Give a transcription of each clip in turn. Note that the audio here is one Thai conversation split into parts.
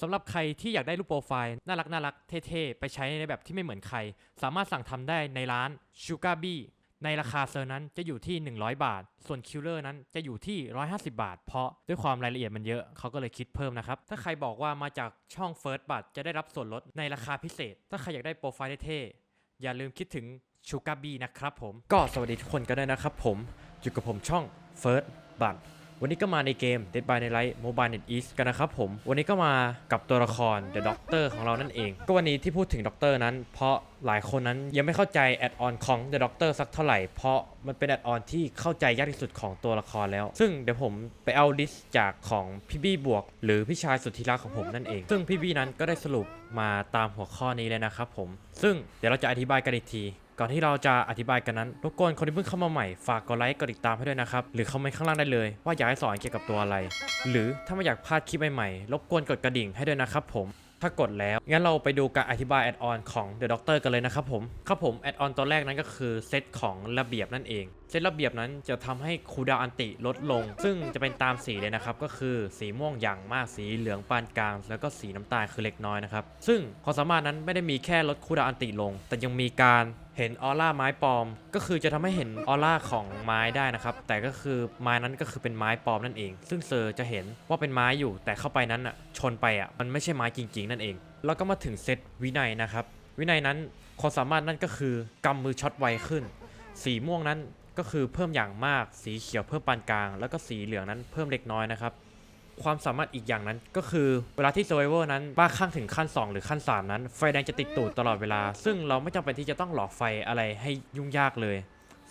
สำหรับใครที่อยากได้รูปโปรไฟล์น่ารักน่ารักเท่ๆ ไปใช้ในแบบที่ไม่เหมือนใคร สามารถสั่งทำได้ในร้าน Sugar Bee ในราคาเซอร์นั้นจะอยู่ที่ 100 บาท ส่วนคิลเลอร์นั้นจะอยู่ที่ 150 บาท เพราะด้วยความรายละเอียดมันเยอะเขาก็เลยคิดเพิ่มนะครับ ถ้าใครบอกว่ามาจากช่อง First บัตจะได้รับส่วนลดในราคาพิเศษ ถ้าใครอยากได้โปรไฟล์เท่ๆอย่าลืมคิดถึง Sugar Bee นะครับผม ก็สวัสดีทุกคนกันด้วยนะครับผม อยู่กับผมช่อง First บัต วันนี้ก็มาในเกม Dead by Daylight Mobile Net East กันนะครับผม วันนี้ก็มากับตัวละคร The Doctor ของเรานั่นเอง ก็วันนี้ที่พูดถึง Doctor นั้น เพราะหลายคนนั้นยังไม่เข้าใจแอดออนของ The Doctor สักเท่าไหร่ เพราะมันเป็นแอดออนที่เข้าใจยากที่สุดของตัวละครแล้ว ซึ่งเดี๋ยวผมไปเอาลิสต์จากของพี่บี้บวก หรือพี่ชายสุดที่รักของผมนั่นเอง ซึ่งพี่บี้นั้นก็ได้สรุปมาตามหัวข้อนี้เลยนะครับผม ซึ่งเดี๋ยวเราจะอธิบายกันอีกที ก่อนที่เราจะอธิบายกันนั้นรบกวนคนที่เพิ่งเข้ามาใหม่ฝากกดไลค์กดติดตามให้ด้วยนะครับ หรือคอมเมนต์ข้างล่างได้เลย ว่าอยากให้สอนเกี่ยวกับตัวอะไร หรือถ้าไม่อยากพลาดคลิปใหม่ๆรบกวนกดกระดิ่งให้ด้วยนะครับผมถ้ากดแล้วงั้นเราไปดูการอธิบายแอดออนของ The Doctor กันเลยนะครับผมครับผมแอดออนตัวแรกนั้นก็คือเซตของระเบียบนั่นเอง เซตระเบียบนั้นจะทำให้คูดาอันติลดลง ซึ่งจะเป็นตามสีเลยนะครับก็คือสีม่วงอย่างมากสีเหลืองปานกลาง แล้วก็สีน้ำตาลคือเล็กน้อยนะครับซึ่งความสามารถนั้นไม่ได้มีแค่ลดคูดาอันติลง แต่ยังมีการ เห็นออร่าไม้ปลอม ก็คือจะทำให้เห็นออร่าของไม้ได้นะครับ แต่ก็คือไม้นั้นก็คือเป็นไม้ปลอมนั่นเอง ซึ่งเซอร์จะเห็นว่าเป็นไม้อยู่ แต่เข้าไปนั้นอะชนไปอะมันไม่ใช่ไม้จริง ๆ นั่นเอง แล้วก็มาถึงเซตวินัยนะครับ วินัยนั้นความสามารถนั่นก็คือกำมือช็อตไวขึ้น สีม่วงนั้นก็คือเพิ่มอย่างมาก สีเขียวเพิ่มปานกลาง แล้วก็สีเหลืองนั้นเพิ่มเล็กน้อยนะครับ ความสามารถอีกอย่างนั้น ก็คือเวลาที่ซาวเวอร์นั้นบ้าข้างถึงขั้น 2 หรือขั้น 3 นั้น ไฟแดงจะติดตูดตลอดเวลา ซึ่งเราไม่จำเป็นที่จะต้องหลอกไฟอะไรให้ยุ่งยากเลย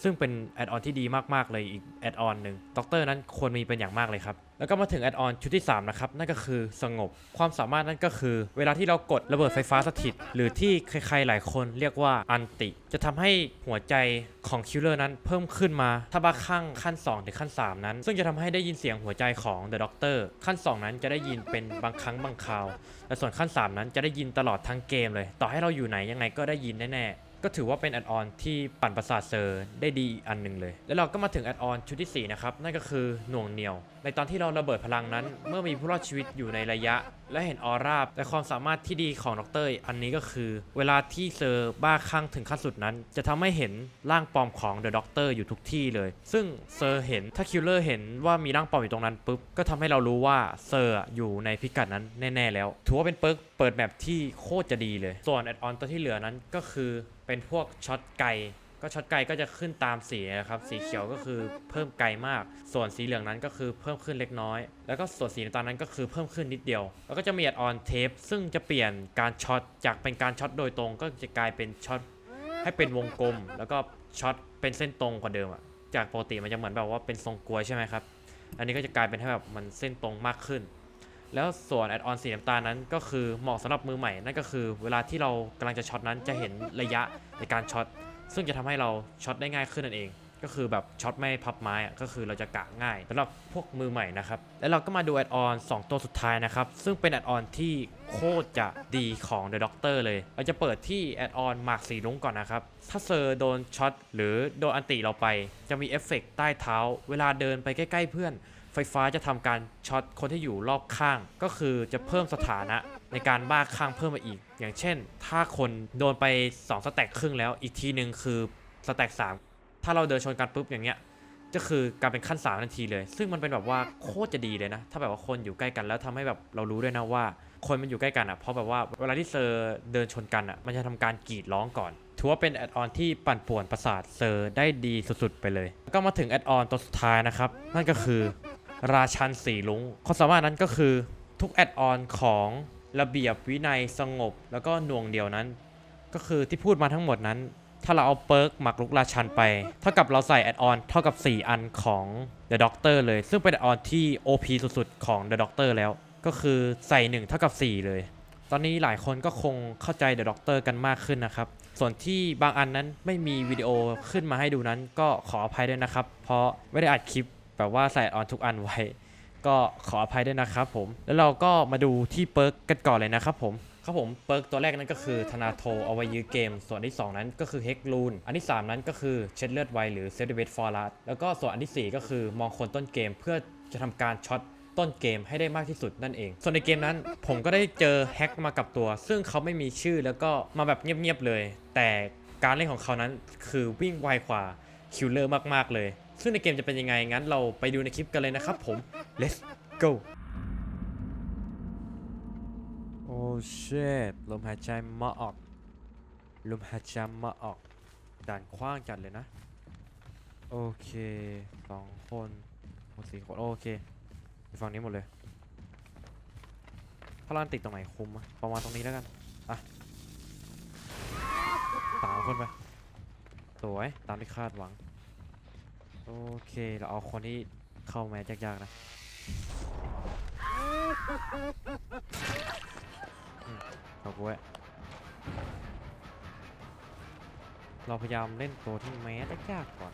ซึ่งเป็นแอดออนที่ดีมากๆเลยอีกแอดออนหนึ่งด็อกเตอร์นั้นควรมีเป็นอย่างมากเลยครับ แล้วก็มาถึงแอดออนชุดที่ 3 นะครับ นั่นก็คือสงบ ความสามารถนั่นก็คือ เวลาที่เรากดระเบิดไฟฟ้าสถิต หรือที่ใครๆหลายคนเรียกว่าอันติ จะทำให้หัวใจของคิลเลอร์นั้นเพิ่มขึ้นมา ถ้าบ้าข้างขั้น2ถึงขั้น 3 นั้น ซึ่งจะทำให้ได้ยินเสียงหัวใจของ The Doctor ขั้น 2 นั้นจะได้ยินเป็นบางครั้งบางคราวและส่วนขั้น 3 นั้นจะได้ยินตลอดทั้งเกมเลย ต่อให้เราอยู่ไหนยังไงก็ได้ยินแน่ๆ ก็ถือว่าเป็นแอดออนที่ปั่นประสาทเซอร์ได้ดีอันหนึ่งเลย แล้วเราก็มาถึงแอดออนชุดที่ 4 นะครับ นั่นก็คือหน่วงเหนียว ในตอนที่เราระเบิดพลังนั้น เมื่อมีผู้รอดชีวิตอยู่ในระยะ และเห็นออร่าแต่ความสามารถที่ดีของดรอันนี้ก็คือ เวลาที่เซอร์บ้าคลั่งถึงขั้นสุดนั้น จะทำให้เห็นร่างปลอมของเดอะด็อกเตอร์อยู่ทุกที่เลย ซึ่งเซอร์เห็นถ้าคิลเลอร์เห็นว่ามีร่างปลอมอยู่ตรงนั้นปุ๊บก็ทำให้เรารู้ว่าเซอร์อะอยู่ในพิกัดนั้นแน่ ๆ แล้วถือว่าเป็นเปิร์กเปิดแบบที่โคตรจะดีเลย ส่วนแอดออนตัวที่เหลือนั้นก็คือ เป็นพวกช็อตไกก็ช็อตไกลก็จะขึ้นตามสีนะครับ สีเขียวก็คือเพิ่มไกลมาก ส่วนสีเหลืองนั้นก็คือเพิ่มขึ้นเล็กน้อย แล้วก็ส่วนสีน้ำตาลนั้นก็คือเพิ่มขึ้นนิดเดียว แล้วก็จะมีแอดออนเทปซึ่งจะเปลี่ยนการช็อตจากเป็นการช็อตโดยตรง ก็จะกลายเป็นช็อตให้เป็นวงกลม แล้วก็ช็อตเป็นเส้นตรงกว่าเดิมอะจากปกติมันจะเหมือนแบบว่าเป็นทรงกลวยใช่ไหมครับ อันนี้ก็จะกลายเป็นให้แบบมันเส้นตรงมากขึ้น แล้วส่วนแอดออนสีน้ำตาลนั้นก็คือเหมาะสำหรับมือใหม่ นั่นก็คือเวลาที่เรากำลังจะช็อตนั้นจะเห็นระยะในการช็อตซึ่งจะทำให้เราช็อตได้ง่ายขึ้นนั่นเอง ก็คือแบบช็อตไม่พับไม้ก็คือเราจะกะง่ายสำหรับพวกมือใหม่นะครับ แล้วเราก็มาดูแอดออน2ตัวสุดท้ายนะครับ ซึ่งเป็นแอดออนที่โคตรจะดีของ The Doctor เลย เราจะเปิดที่แอดออนหมากสีลุงก่อนนะครับ ถ้าเซอร์โดนช็อตหรือโดนอันติเราไป จะมีเอฟเฟกต์ใต้เท้า เวลาเดินไปใกล้ ๆ เพื่อน ไฟฟ้าจะทำการช็อตคนที่อยู่รอบข้าง ก็คือจะเพิ่มสถานะในการบ้าข้างเพิ่มมาอีก อย่างเช่น ถ้าคนโดนไป 2 สแต็กครึ่งแล้วอีกทีหนึ่งคือสแต็ก3ถ้าเราเดินชนกันปุ๊บอย่างเงี้ยก็คือการเป็นขั้น3ทันทีเลย ซึ่งมันเป็นแบบว่าโคตรจะดีเลยนะ ถ้าแบบว่าคนอยู่ใกล้กันแล้วทำให้แบบเรารู้ด้วยนะว่า คนมันอยู่ใกล้กันอะ เพราะแบบว่าเวลาที่เซอร์เดินชนกันอะ มันจะทำการกรีดร้องก่อน ถือว่าเป็นแอดออนที่ปั่นป่วนประสาทเซอร์ได้ดีสุดๆไปเลย ก็มาถึงแอดออนตัวสุดท้ายนะครับ นั่นก็คือ ราชันสีลุงความสามารถนั้นก็คือทุกแอดออนของระเบียบวินัยสงบ แล้วก็หน่วงเดียวนั้น ก็คือที่พูดมาทั้งหมดนั้น ถ้าเราเอาเปิร์กหมักลุกราชันไป เท่ากับเราใส่แอดออนเท่ากับ 4 อันของ The Doctor เลย ซึ่งเป็นแอดออนที่ OP สุดๆ ของ The Doctor แล้ว ก็คือใส่ 1 เท่ากับ 4 เลย ตอนนี้หลายคนก็คงเข้าใจ The Doctor กันมากขึ้นนะครับ ส่วนที่บางอันนั้นไม่มีวิดีโอขึ้นมาให้ดูนั้น ก็ขออภัยด้วยนะครับ เพราะไม่ได้อัดคลิป แบบว่าใส่ออนทุกอันไว้ ก็ขออภัยด้วยนะครับผม แล้วเราก็มาดูที่เปิร์กกันก่อนเลยนะครับผมครับผมเปิร์กตัวแรกนั้นก็คือธนาโทเอาไว้ยื้อเกม ส่วนที่ 2 นั้นก็คือเฮกลูนอันที่ 3 นั้นก็คือเช็ดเลือดไวหรือเซตเวทฟอร์ลัสแล้วก็ส่วนอันทีสี่ 4 ก็คือมองคนต้นเกมเพื่อจะทำการช็อตต้นเกมให้ได้มากที่สุดนั่นเอง ส่วนในเกมนั้นผมก็ได้เจอแฮกมากับตัว ซึ่งเขาไม่มีชื่อแล้วก็มาแบบเงียบๆเลย แต่การเล่นของเขานั้นคือวิ่งไวกว่าคิลเลอร์มากๆเลย ซึ่งในเกมจะเป็นยังไงงั้นเราไปดูในคลิปกันเลยนะครับผม let's go โอ้เชตลมหายใจมาออกลมหายใจมาออกด่านกว้างจัดเลยนะ โอเคสองคนโอ้สี่คนโอเคฝั่งนี้หมดเลยพลานติดตรงไหนคุมะประมาณตรงนี้แล้วกันอะสามคนไปสวยตามที่คาดหวัง โอเค เราเอาคนที่เข้าแมสยากๆนะอืมเอากูไว้เราพยายามเล่นตัวที่แมสยากๆก่อน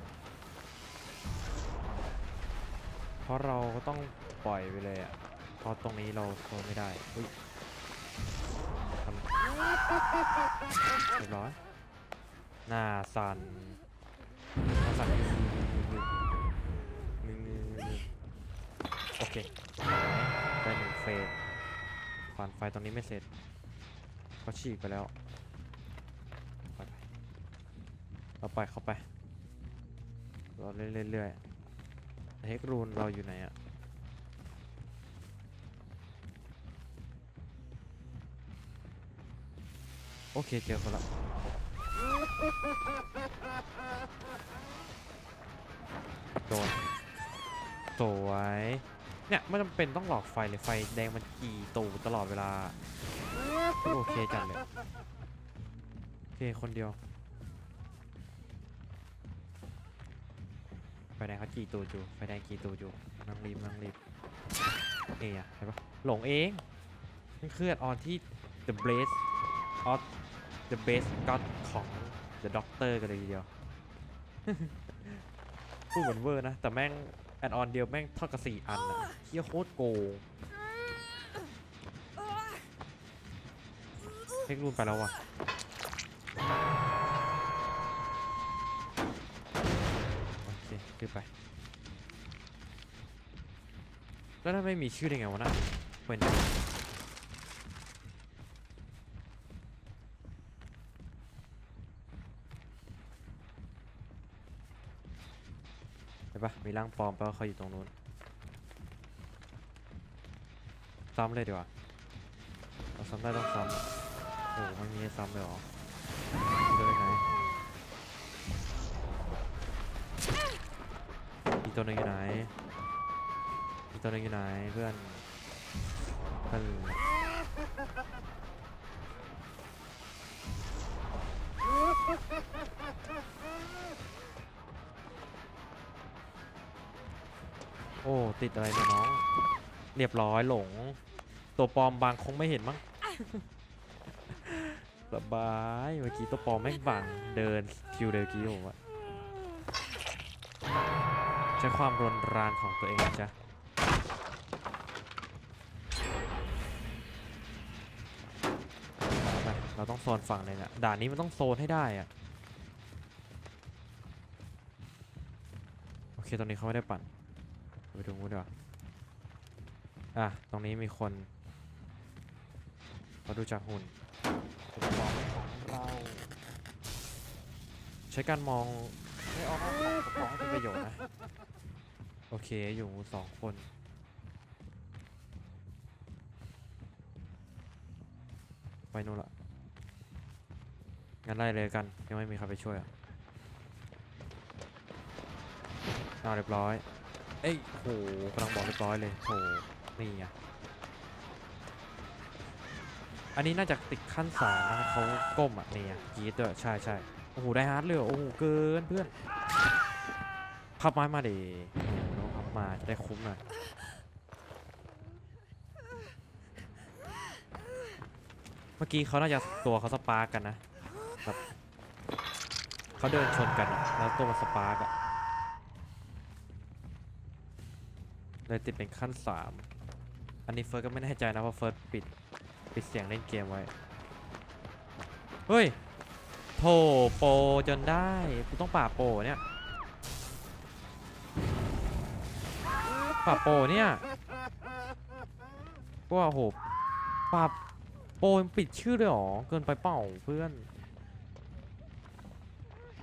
เพราะเราก็ต้องปล่อยไปเลยอะเพราะตรงนี้เราโซนไม่ได้อุ้ยทำเรียบร้อยหน้าสั่นหน้าสั่น เคได้หนึ่งเฟสฝันไฟตรงนี้ไม่เสร็จเขาฉีกไปแล้วไปไปเราไปเข้าไป เราเรื่อยๆเฮกรูนเราอยู่ไหนอะโอเคเจอคนละโดนสวย เนี่ยไม่จำเป็นต้องหลอกไฟเลยไฟแดงมันกี่ตูตลอดเวลาโอเคจัดเลยโอเคคนเดียวไฟแดงเขาจีตูจูไฟแดงจีตูจูนั่งรีบนั่งรีบเอะเห็นปะหลงเองนี่คือออนที่ the blaze of the base god ของ the doctor กันเลยทีเดียวพูดเหมือนเวอร์นะ แต่แม่ง แอดออนเดียวแม่งเท่ากับสี่อันอะเฮียโคตรโกงเทครูนไปแล้วว่ะโอเคขึ้นไป แล้วถ้าไม่มีชื่อได้ไงวะน่ะเป็นเห็น มีร่างปลอมแปลว่าเขาอยู่ตรงนู้นซ้ำเลยดีกว่าเราซ้ำได้ต้องซ้ำโอ้ไม่มีให้ซ้ำเลยหรอเดินไหนอีกตัวหนึงอยู่ไหนอีกตัวหนึงอยู่ไหนเพื่อนเพื่อน โอ้ติดอะไรเนี่ยน้อง เรียบร้อยหลง ตัวปลอมบางคงไม่เห็นมั้งสบายเมื่อกี้ตัวปลอมแม่งบังเดินคิวเดินกี้ผมอะใช้ความรนรานของตัวเองจ๊ะเราต้องโซนฝั่งเลยนะด่านนี้มันต้องโซนให้ได้อะโอเคตรงนี้เขาไม่ได้ปั่น ไปดูงูดีกว่าอะ ตรงนี้มีคนเราดูจากหุ่นเป็นของเราใช้การมองไม่ออกของกระป๋องให้เป็นประโยชน์นะ โอเคอยู่สองคน ไปนู่นละงั้นไล่เลยกัน ยังไม่มีใครไปช่วยอะเอาเรียบร้อย เอ้ยโหกำลังบอกเรียบร้อยเลยโหนี่ไงอันนี้น่าจะติดขั้นสามนะเขาก้มอะนี่อะกรีดด้วยใช่ใช่โอ้โหได้ฮาร์ดเลยโอ้โหเกินเพื่อนพับไม้มาดิน้องพับมาจะได้คุ้มหน่อยเมื่อกี้เขาน่าจะตัวเขาสปาร์กกันนะแบบเขาเดินชนกันแล้วตัวมันสปาร์กอะ เลยติดเป็นขั้นสามอันนี้เฟิร์สก็ไม่แน่ใจนะเพราะเฟิร์สปิดปิดเสียงเล่นเกมไว้ เฮ้ยโถโปจนได้กูต้องป่าโปเนี่ยปรับโปเนี่ยก็ว่าโหปรับโปปิดชื่อเลยเหรอ เกินไปเปล่าเพื่อน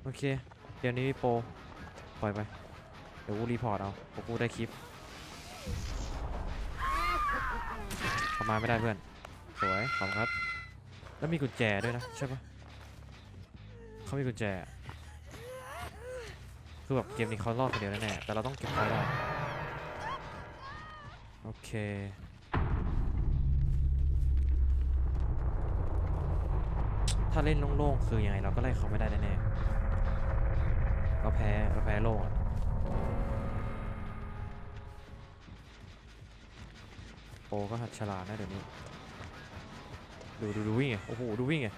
โอเค เดี๋ยวนี้โป ปล่อยไป เดี๋ยวกูรีพอร์ตเอาพราะกูได้คลิป ทำมาไม่ได้เพื่อน สวย ขอบคุณครับ แล้วมีกุญแจด้วยนะ ใช่ปะเขามีกุญแจ คือแบบเกมนี้เขารอดคนเดียวแน่ๆแต่เราต้องเก็บไว้ได้ โอเคถ้าเล่นโล่งๆ คือยังไงเราก็ไล่เขาไม่ได้แน่ๆเราแพ้ เราแพ้โล่งอะ ก็หัดฉลาดนะเดี๋ยวนี้ ดูดูดูวิ่งไง โอ้โห ดูวิ่งไง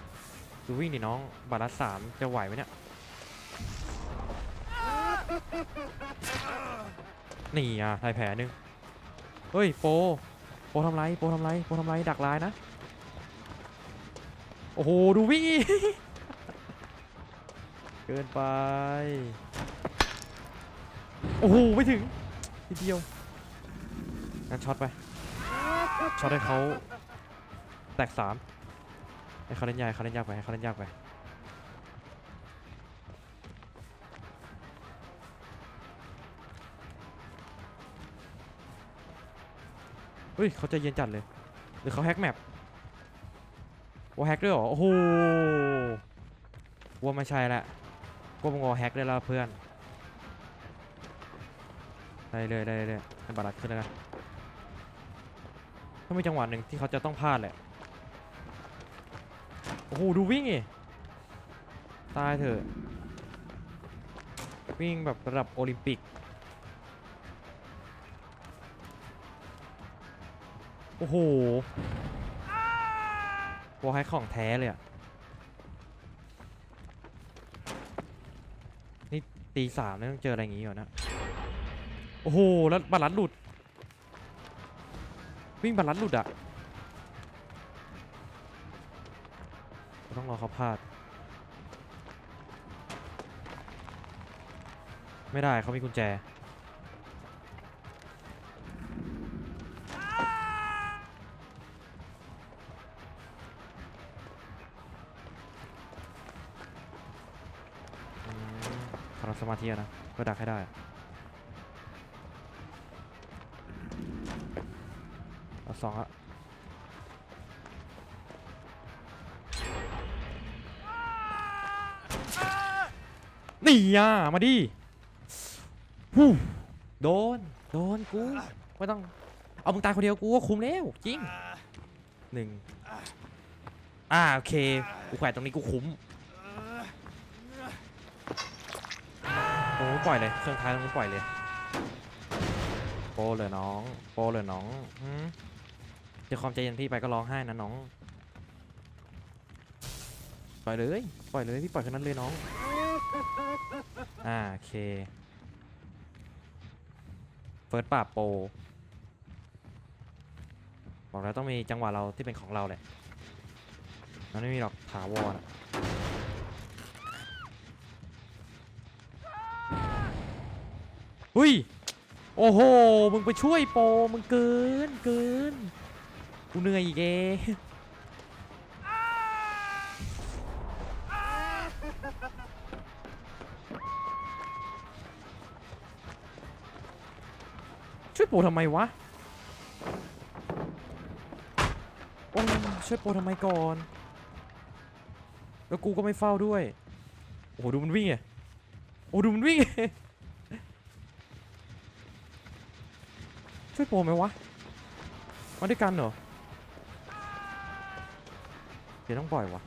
ดูวิ่งดิน้อง บาลัสสามจะไหวไหมเนี่ย นี่อะทายแผลหนึ่งเฮ้ย โป โปทำไร โปทำไร โปทำไร ดักลายนะ โอ้โห ดูวิ่ง เกินไป โอ้โห ไม่ถึงทีเดียวงั้นช็อตไป ช็อตให้เขาแตกสามให้เขาเล่นยากให้เขาเล่นยากไปให้เขาเล่นยากไปเฮ้ยเขาจะเย็นจัดเลยหรือเขาแฮกแมปว่าแฮกด้วยเหรอโอ้โหว่าไม่ใช่ละว่ามึงอแฮกได้แล้วเพื่อนได้เลยได้เลยให้บาลัดขึ้นแล้วกัน ถ้ามีจังหวะหนึ่งที่เขาจะต้องพลาดแหละ โอ้โห ดูวิ่งอีตายเถอะ วิ่งแบบระดับโอลิมปิก โอ้โหวอลไฮของแท้เลยอะนี่ตีสามแล้วต้องเจออะไรอย่างงี้ก่อนนะ โอ้โห แล้วบัลลัดหลุด วิ่งบัลลัดหลุดอะต้องรอเขาพลาด ไม่ได้เขามีกุญแจ พลังสมาธินะเพื่อดักให้ได้ สองอะนี่อะมาดิฮู้โดน โดนกู ไม่ต้อง เอามึงตายคนเดียวกูก็คุมแล้วจริงหนึ่งอ่าโอเค กูแขวนตรงนี้กูคุ้มโอ้ปล่อยเลย เครื่องท้ายตรงนี้ปล่อยเลย โปเลยน้อง โปเลยน้องหื เดี๋ยวความใจเย็นพี่ไปก็ร้องไห้นะน้อง ปล่อยเลย ปล่อยเลยพี่ปล่อยแค่นั้นเลยน้อง อ่าโอเค เฟิร์สปราโป บอกแล้วต้องมีจังหวะเราที่เป็นของเราแหละ มันไม่มีหรอกถาวรอุ้ย โอ้โห มึงไปช่วยโป มึงเกิน เกิน กูเหนื่อยอีกเอช่วยโปรทำไมวะ โอ้ช่วยโปรทำไมก่อน แล้วกูก็ไม่เฝ้าด้วย โอ้โหดูมันวิ่งไงโอ้ดูมันวิ่ง ช่วยโปรไหมวะ มาด้วยกันเหรอ ดี๋ยวต้องปล่อยวะ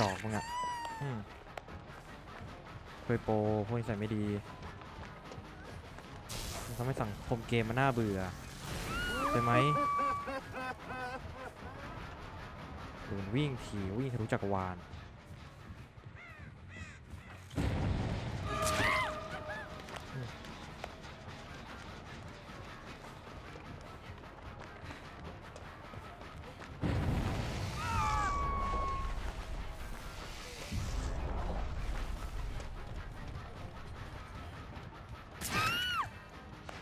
ดอกมึงอะอืมเคยโปรพวกนี้ใส่ไม่ดีทำให้สังคมเกมมันน่าเบื่อใช่ไหมดูมันวิ่งถีวิ่งทะลุจักรวาล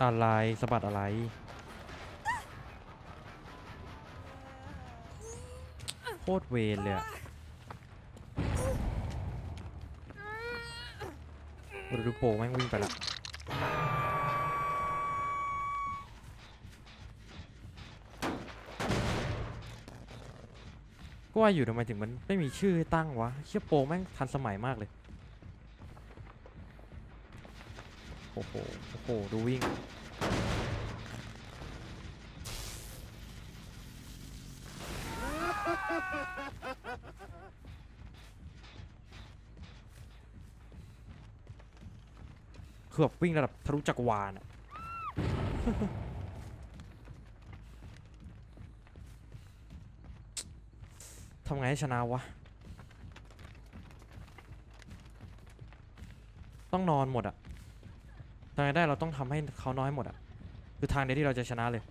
อะไรสะบัดอะไร โคตรเวรเลยอะโอ้ดูโปแม่งวิ่งไปละก็ว่าอยู่ทำไมถึงมันไม่มีชื่อให้ตั้งวะเชี่ยโปแม่งทันสมัยมากเลยโอ้โห โอ้โห ดูวิ่ง คือแบบวิ่งระดับทะลุจักรวาลอะทำไงให้ชนะวะ ต้องนอนหมดอะทำไงได้เราต้องทำให้เขาน้อยหมดอะคือทางเดียวที่เราจะชนะเลย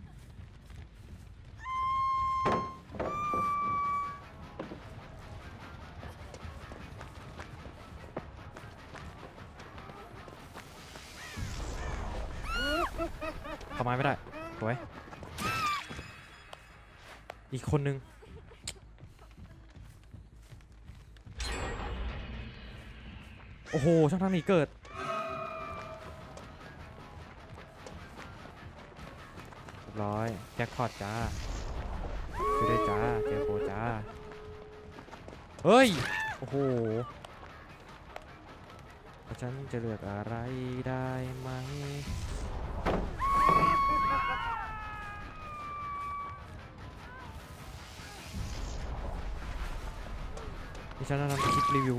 คนนึงโอ้โห ช่างทางนี้เกิด ร้อย แจ็คพอตจ้าช่วยด้จ้า เจอโปจ้า เฮ้ย โอ้โหฉันจะเลือกอะไรได้ไหม ฉันจะทำคลิปรีวิว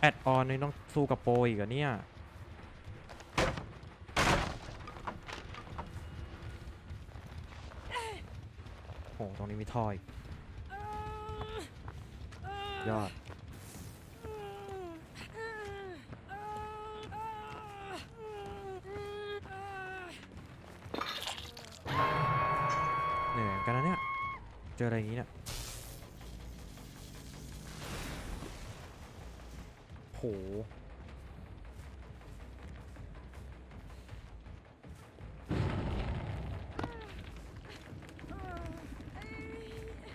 แอดออนนี่ต้องสู้กับโปรอีกเหรอเนี่ย โห ตรงนี้มีทออีกยอด เหนื่อยเหมือนกันนะเนี่ย เจออะไรอย่างนี้เนี่ย โห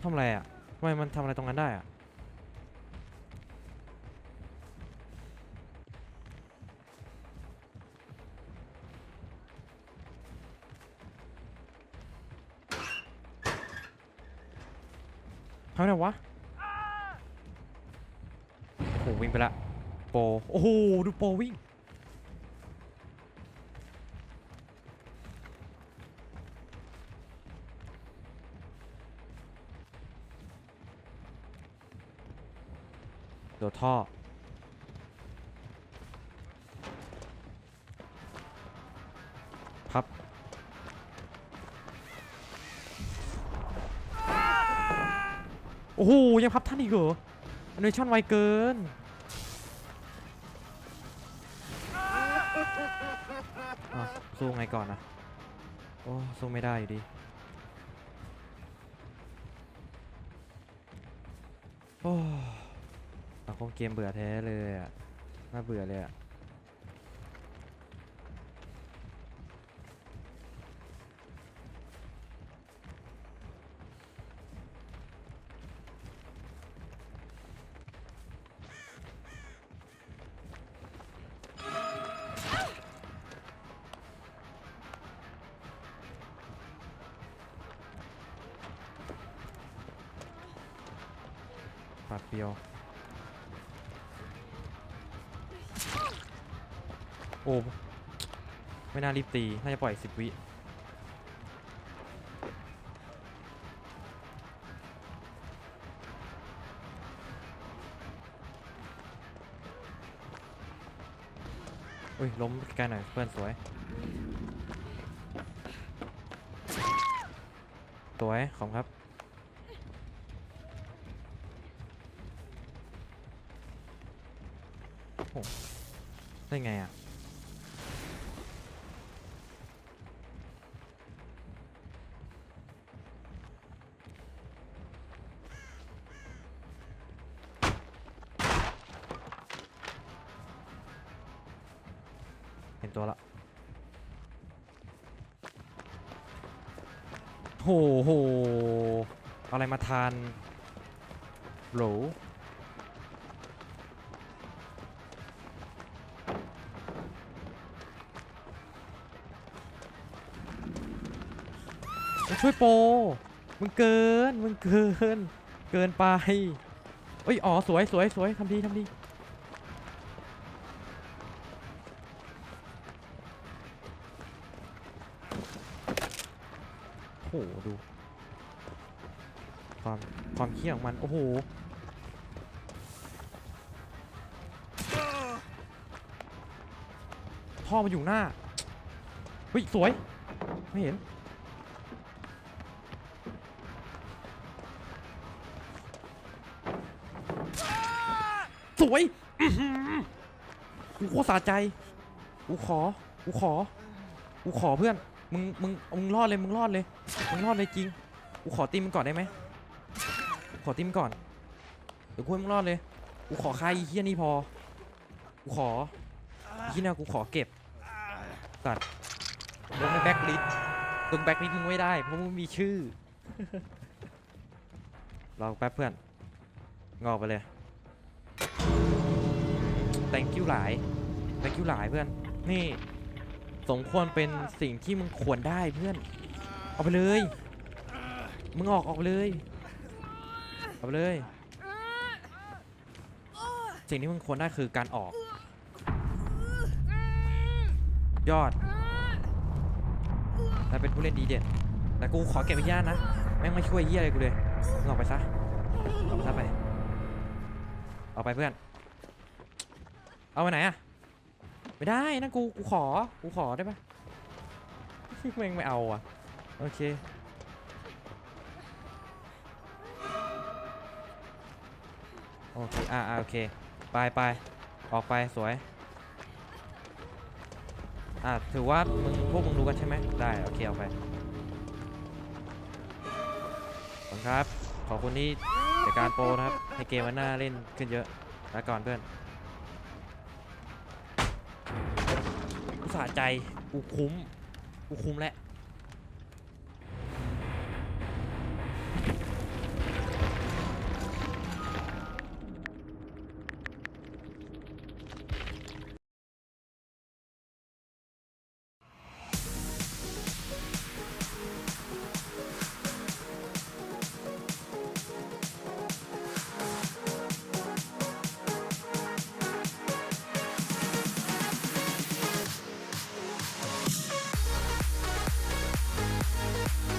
ทำอะไรอะทำไมมันทำอะไรตรงนั้นได้อะ ทำไมวะ โอ้โหวิ่งไปละ โปโอ้โหดูโปวิ่งโดดท่อพับโอ้โหยังพับท่านอีกเหรออันนี้ช่อนไวเกิน อะสู้ไงก่อนนะโอ้สู้ไม่ได้อยู่ดีโอ้สังคมเกมเบื่อแท้เลยอะน่าเบื่อเลยอะ ปาดเปียว โอ้ ไม่น่ารีบตี น่าจะปล่อยสิบวิอุ้ยล้มใกล้หน่อยเพื่อนสวย สวย ขอบคุณค รับได้ไงอะเห็นตัวละโหโหอาอะไรมาทานโหล มาช่วยโป มึงเกิน มึงเกิน เกินไปเอ้ย อ๋อ สวยสวยสวยทำดีทำดี โอ้โห ดู ความ ความเขี้ยงมัน โอ้โหท่อมาอยู่หน้า เฮ้ย สวย ไม่เห็น สวยอื้อหือกูโคตรสะใจกูขอกูขอกูขอเพื่อน มึง มึง มึงรอดเลย มึงรอดเลย มึงรอดเลยจริง กูขอตีมก่อนได้ไหมขอตีมก่อน เดี๋ยวกูให้มึงรอดเลย กูขอค่าอีเฮียนี่พอ กูขออีเฮียเนี่ยกูขอเก็บสัตว์ลงในแบ็คลิสลงแบ็คลิสมึงไม่ได้ เพราะมึงมีชื่อรอแป๊บเพื่อน งอกไปเลย thank you หลาย thank you หลายเพื่อน นี่สมควรเป็นสิ่งที่มึงควรได้เพื่อน เอาไปเลย มึงออกออกเลย เอาไปเลย สิ่งที่มึงควรได้คือการออก ยอดและเป็นผู้เล่นดีเด่นแต่กูขอเก็บไว้ที่นั่นนะ แม่งไม่ช่วยเฮียอะไรกูเลยออกไปซะออกไปซะไป ออกไปเพื่อน เอาไปไหนอะไม่ได้นะกูกูขอกูขอได้ปะแม่งไม่เอาอะโอเคโอเคอ่าโอเคไปไปออกไปสวยอ่าถือว่ามึงพวกมึงรู้กันใช่ไหมได้โอเคเอาไปขอบคุณครับขอบคุณที่จัดการโปรนะครับให้เกมมันน่าเล่นขึ้นเยอะลาก่อนเพื่อน สะใจ กูคุ้ม กูคุ้มแล้ว